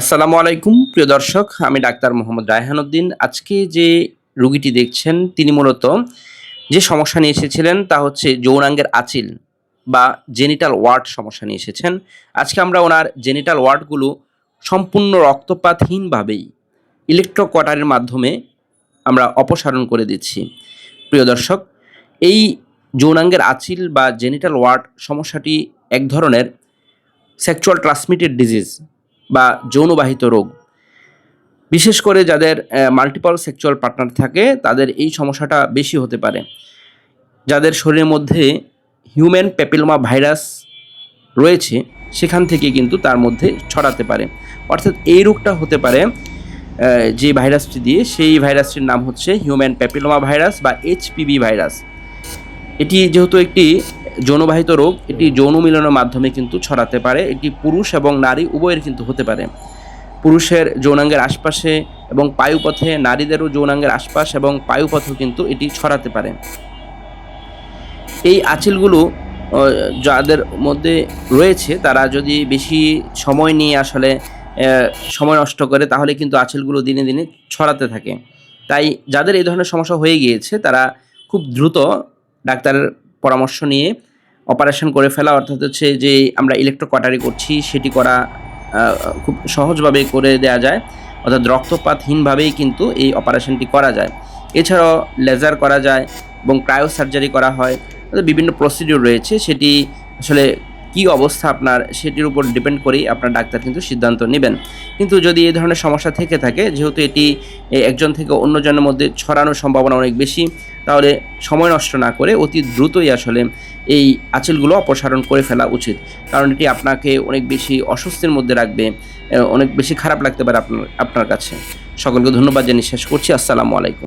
আসসালামু আলাইকুম, প্রিয় দর্শক, আমি ডাক্তার মোহাম্মদ রায়হানুদ্দিন আজকে যে রুগীটি দেখছেন, তিনি মূলত যে সমস্যা নিয়ে এসেছিলেন তা হচ্ছে যৌনাঙ্গের আচিল বা জেনিটাল ওয়ার্ড সমস্যা নিয়ে এসেছেন। আজকে আমরা ওনার জেনিটাল ওয়ার্ডগুলো সম্পূর্ণ রক্তপাতহীনভাবেই ইলেকট্রোকটারের মাধ্যমে আমরা অপসারণ করে দিচ্ছি। প্রিয় দর্শক, এই যৌনাঙ্গের আচিল বা জেনিটাল ওয়ার্ড সমস্যাটি এক ধরনের সেক্সুয়াল ট্রান্সমিটেড ডিজিজ বা যৌনবাহিত রোগ। বিশেষ করে যাদের মাল্টিপল সেক্সুয়াল পার্টনার থাকে, তাদের এই সমস্যাটা বেশি হতে পারে। যাদের শরীরের মধ্যে হিউম্যান প্যাপিলোমা ভাইরাস রয়েছে, সেখান থেকে কিন্তু তার মধ্যে ছড়াতে পারে। অর্থাৎ এই রোগটা হতে পারে যে ভাইরাসটি দিয়ে, সেই ভাইরাসটির নাম হচ্ছে হিউম্যান প্যাপিলোমা ভাইরাস বা এইচপিভি ভাইরাস এটি যেহেতু একটি যৌনবাহিত রোগ, এটি যৌন মিলনের মাধ্যমে কিন্তু ছড়াতে পারে। এটি পুরুষ এবং নারী, উভয়ের কিন্তু হতে পারে। পুরুষের যৌনাঙ্গের আশপাশে এবং পায়ুপথে নারীদেরও যৌনাঙ্গের আশপাশ এবং পায়ুপথেও কিন্তু এটি ছড়াতে পারে। এই আঁচিলগুলো যাদের মধ্যে রয়েছে, তারা যদি বেশি সময় নিয়ে আসলে সময় নষ্ট করে, তাহলে কিন্তু আঁচিলগুলো দিনে দিনে ছড়াতে থাকে। তাই যাদের এই ধরনের সমস্যা হয়ে গিয়েছে, তারা খুব দ্রুত ডাক্তারের পরামর্শ নিয়ে অপারেশন করে ফেলা, অর্থাৎ হচ্ছে যে আমরা ইলেকট্রোকটারি করছি, সেটি করা খুব সহজভাবে করে দেওয়া যায়। অর্থাৎ রক্তপাতহীনভাবেই কিন্তু এই অপারেশনটি করা যায়। এছাড়াও লেজার করা যায় এবং ক্রায়ো সার্জারি করা হয়। বিভিন্ন প্রসিডিউর রয়েছে, সেটি আসলে কি অবস্থা আপনার সেটির উপর ডিপেন্ড করেই আপনার ডাক্তার কিন্তু সিদ্ধান্ত নেবেন। কিন্তু যদি এই ধরনের সমস্যা থেকে থাকে, যেহেতু এটি একজন থেকে অন্যজনের মধ্যে ছড়ানোর সম্ভাবনা অনেক বেশি, তাহলে সময় নষ্ট না করে অতি দ্রুতই আসলে এই আঁচলগুলো অপসারণ করে ফেলা উচিত। কারণ এটি আপনাকে অনেক বেশি অস্বস্তির মধ্যে রাখবে অনেক বেশি খারাপ লাগতে পারে আপনার আপনার কাছে। সকলকে ধন্যবাদ জানিয়ে শেষ করছি। আসসালামু আলাইকুম।